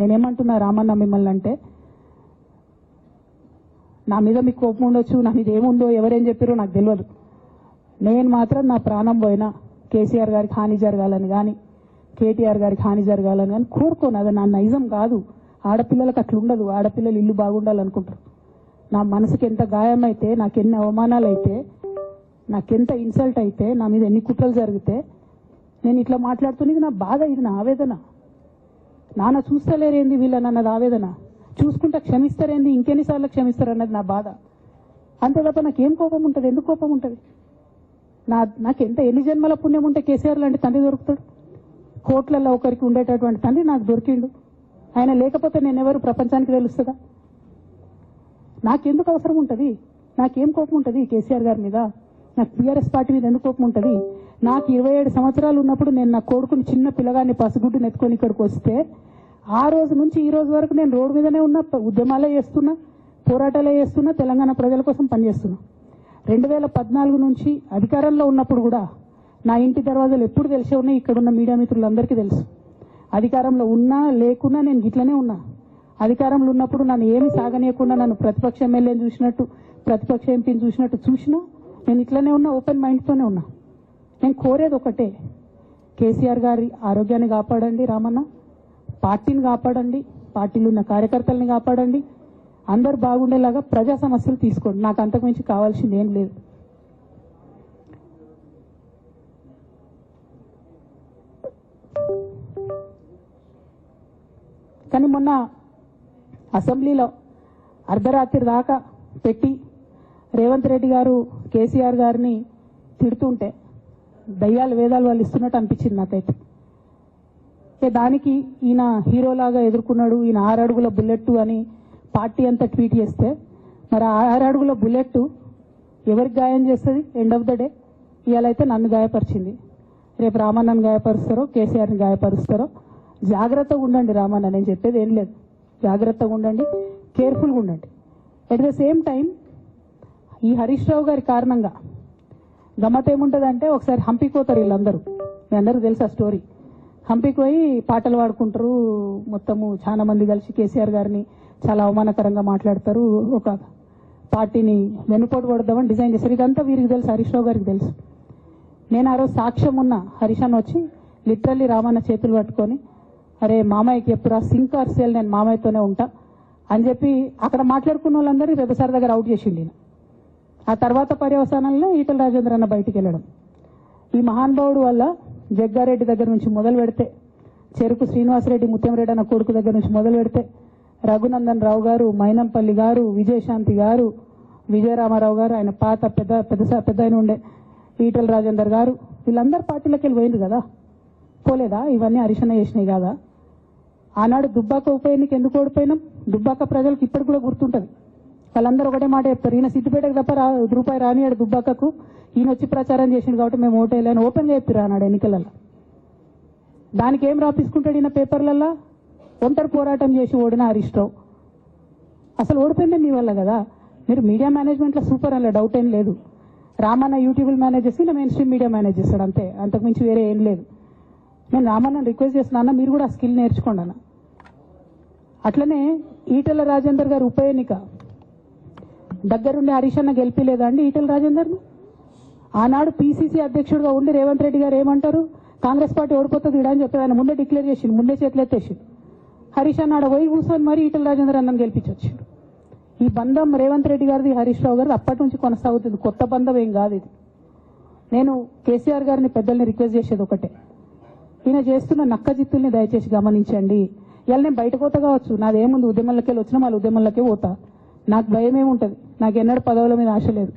నేనేమంటున్నా రామన్న మిమ్మల్ని అంటే నా మీద మీకు కోపం ఉండొచ్చు నా మీద ఏముందో ఎవరేం చెప్పారో నాకు తెలియదు నేను మాత్రం నా ప్రాణం పోయినా కేసీఆర్ గారికి హాని జరగాలని కానీ కేటీఆర్ గారికి హాని జరగాలని కానీ కోరుకోను. అది నా నైజం కాదు. ఆడపిల్లలకు అట్లా ఉండదు. ఆడపిల్లలు ఇల్లు బాగుండాలనుకుంటారు. నా మనసుకి ఎంత గాయమైతే నాకు ఎన్ని అవమానాలు అయితే నాకెంత ఇన్సల్ట్ అయితే నా మీద ఎన్ని కుట్రలు జరిగితే నేను ఇట్లా మాట్లాడుతున్నది నా బాధ ఇది నా ఆవేదన. నాన్న చూస్తలేరేంది వీళ్ళనన్నది ఆవేదన? చూసుకుంటా క్షమిస్తారేంది? ఇంకెన్నిసార్లు క్షమిస్తారన్నది నా బాధ. అంతే తప్ప నాకేం కోపం ఉంటుంది? ఎందుకు కోపం ఉంటుంది? నా నాకు ఎంత ఎన్ని జన్మల పుణ్యం ఉంటే కేసీఆర్ లాంటి తండ్రి దొరుకుతాడు? కోట్లలో ఒకరికి ఉండేటటువంటి తండ్రి నాకు దొరికిండు. ఆయన లేకపోతే నేను ఎవరు ప్రపంచానికి తెలుస్తుందా? నాకెందుకు అవసరం ఉంటుంది? నాకేం కోపం ఉంటుంది కేసీఆర్ గారి మీద? నాకు టీఆర్ఎస్ పార్టీ మీద ఎందుకు కోపం ఉంటుంది? నాకు ఇరవై ఏడు సంవత్సరాలు ఉన్నప్పుడు నేను నా కొడుకుని చిన్న పిల్లగాన్ని పసిగుడ్డుని ఎత్తుకొని ఇక్కడికి వస్తే ఆ రోజు నుంచి ఈ రోజు వరకు నేను రోడ్డు మీదనే ఉన్నా ఉద్యమాలే చేస్తున్నా పోరాటాలే చేస్తున్నా తెలంగాణ ప్రజల కోసం పనిచేస్తున్నా. రెండు వేల పద్నాలుగు నుంచి అధికారంలో ఉన్నప్పుడు కూడా నా ఇంటి దర్వాజాలు ఎప్పుడు తెలిసే ఉన్నాయి? ఇక్కడ ఉన్న మీడియా మిత్రులందరికీ తెలుసు. అధికారంలో ఉన్నా లేకున్నా నేను ఇట్లనే ఉన్నా. అధికారంలో ఉన్నప్పుడు నన్ను ఏమి సాగనీయకుండా నన్ను ప్రతిపక్ష ఎమ్మెల్యేని చూసినట్టు ప్రతిపక్ష ఎంపీని చూసినట్టు చూసినా నేను ఇట్లనే ఉన్నా ఓపెన్ మైండ్తోనే ఉన్నా. నేను కోరేది ఒకటే కేసీఆర్ గారి ఆరోగ్యాన్ని కాపాడండి రామన్న. పార్టీని కాపాడండి పార్టీలో ఉన్న కార్యకర్తల్ని కాపాడండి. అందరు బాగుండేలాగా ప్రజా సమస్యలు తీసుకోండి. నాకు అంతకుమించి కావాల్సింది ఏం లేదు. కానీ మొన్న అసెంబ్లీలో అర్ధరాత్రి దాకా పెట్టి రేవంత్ రెడ్డి గారు కేసీఆర్ గారిని తిడుతుంటే దయ్యాలు వేదాలు వాళ్ళు ఇస్తున్నట్టు అనిపించింది నాకైతే. దానికి ఈయన హీరోలాగా ఎదుర్కొన్నాడు. ఈయన ఆరు అడుగుల బుల్లెట్ అని పార్టీ అంతా ట్వీట్ చేస్తే మరి ఆ ఆరు అడుగుల బుల్లెట్ ఎవరికి గాయం చేస్తుంది? ఎండ్ ఆఫ్ ద డే ఇవాళైతే నన్ను గాయపరిచింది. రేపు రామన్నను గాయపరుస్తారో కేసీఆర్ని గాయపరుస్తారో జాగ్రత్తగా ఉండండి రామన్న నేను చెప్పేది ఏం లేదు. జాగ్రత్తగా ఉండండి కేర్ఫుల్గా ఉండండి. అట్ ద సేమ్ టైం ఈ హరీష్ రావు గారి కారణంగా గమ్మత్ ఏముంటుందంటే ఒకసారి హంపీకి వీళ్ళందరూ. మీ అందరూ తెలుసు ఆ స్టోరీ. హంపీకి పోయి పాటలు పాడుకుంటారు. మొత్తము చాలా మంది కలిసి కేసీఆర్ గారిని చాలా అవమానకరంగా మాట్లాడతారు. ఒక పార్టీని వెనుపోటు కొడదామని డిజైన్ చేశారు. ఇదంతా వీరికి తెలుసు హరీష్ రావు గారికి తెలుసు. నేను ఆ రోజు సాక్ష్యం ఉన్న హరీష్ వచ్చి లిటరల్లీ రామన్న చేతులు పట్టుకొని అరే మామయ్యకి ఎప్పుడు సింక్ ఆర్ నేను మామయ్యతోనే ఉంటా అని చెప్పి అక్కడ మాట్లాడుకున్న వాళ్ళందరినీ పెద్దసారి దగ్గర అవుట్ చేసిండి ఆ తర్వాత పర్యవసానంలో ఈటల రాజేంద్ర అన్న బయటికి వెళ్ళడం. ఈ మహానుభావుడు వల్ల జగ్గారెడ్డి దగ్గర నుంచి మొదలు పెడితే చెరుకు శ్రీనివాసరెడ్డి ముత్యంరెడ్డి అన్న కొడుకు దగ్గర నుంచి మొదలు పెడితే రఘునందన్ రావు గారు మైనంపల్లి గారు విజయశాంతి గారు విజయరామారావు గారు ఆయన పాత పెద్ద పెద్ద పెద్ద ఆయన ఉండే ఈటల రాజేందర్ గారు వీళ్ళందరు పార్టీలోకి వెళ్ళి పోయింది కదా? పోలేదా? ఇవన్నీ అరిశన చేసినాయి కదా? ఆనాడు దుబ్బాక ఉప ఎన్నిక ఎందుకు ఓడిపోయినాం? దుబ్బాక ప్రజలకు ఇప్పటికి కూడా గుర్తుంటది. వాళ్ళందరూ ఒకటే మాట చెప్తారు ఈయన సిద్దిపేటకు తప్ప రూపాయి రానియాడు దుబ్బాకకు. ఈయన వచ్చి ప్రచారం చేసిండు కాబట్టి మేము ఓటేయాలని ఓపెన్ చెప్పారు అన్నాడు ఎన్నికలలో దానికి ఏం రాపించుకుంటాడు ఈయన పేపర్లల్లో? ఒంటరి పోరాటం చేసి ఓడిన హరీష్ అసలు ఓడిపోయిందే మీ వల్ల కదా? మీరు మీడియా మేనేజ్మెంట్లో సూపర్ అలా డౌట్ ఏం లేదు. రామన్న యూట్యూబ్ మేనేజ్ చేసి మెయిన్ స్ట్రీమ్ మీడియా మేనేజ్ చేస్తాడు అంతే. అంతకుమించి వేరే ఏం లేదు. నేను రామన్న రిక్వెస్ట్ చేస్తున్నా అన్న మీరు కూడా ఆ స్కిల్ నేర్చుకోండి అన్న. అట్లనే ఈటల రాజేందర్ గారు ఉప ఎన్నిక. దగ్గరుండి హరీష్ అన్న గెలిపిలేదా అండి ఈటల రాజేందర్ను? ఆనాడు పీసీసీ అధ్యక్షుడిగా ఉండి రేవంత్ రెడ్డి గారు ఏమంటారు? కాంగ్రెస్ పార్టీ ఓడిపోతుంది ఈడ అని చెప్పి ఆయన ముందే డిక్లేర్ చేసిండు ముందే చేతులు ఎత్తేసిండు. హరీష్ అన్నాడు వై పోయి కూర్చొని మరి ఈటల రాజేంద్ర అన్నం గెలిపించొచ్చిండు. ఈ బంధం రేవంత్ రెడ్డి గారిది హరీష్ రావు గారిది అప్పటి నుంచి కొనసాగుతుంది. కొత్త బంధం ఏం కాదు ఇది. నేను కేసీఆర్ గారిని పెద్దల్ని రిక్వెస్ట్ చేసేది ఒకటే. ఈయన చేస్తున్న నక్క జిత్తుల్ని దయచేసి గమనించండి. ఇలా నేను బయట పోతా కావచ్చు. నాదేముంది ఉద్యమంలోకి వెళ్ళి వచ్చినా వాళ్ళ ఉద్యమంలోకే పోతా. నాకు భయం ఏముంటుంది నాకు ఎన్నడూ పదవుల మీద ఆశ లేదు.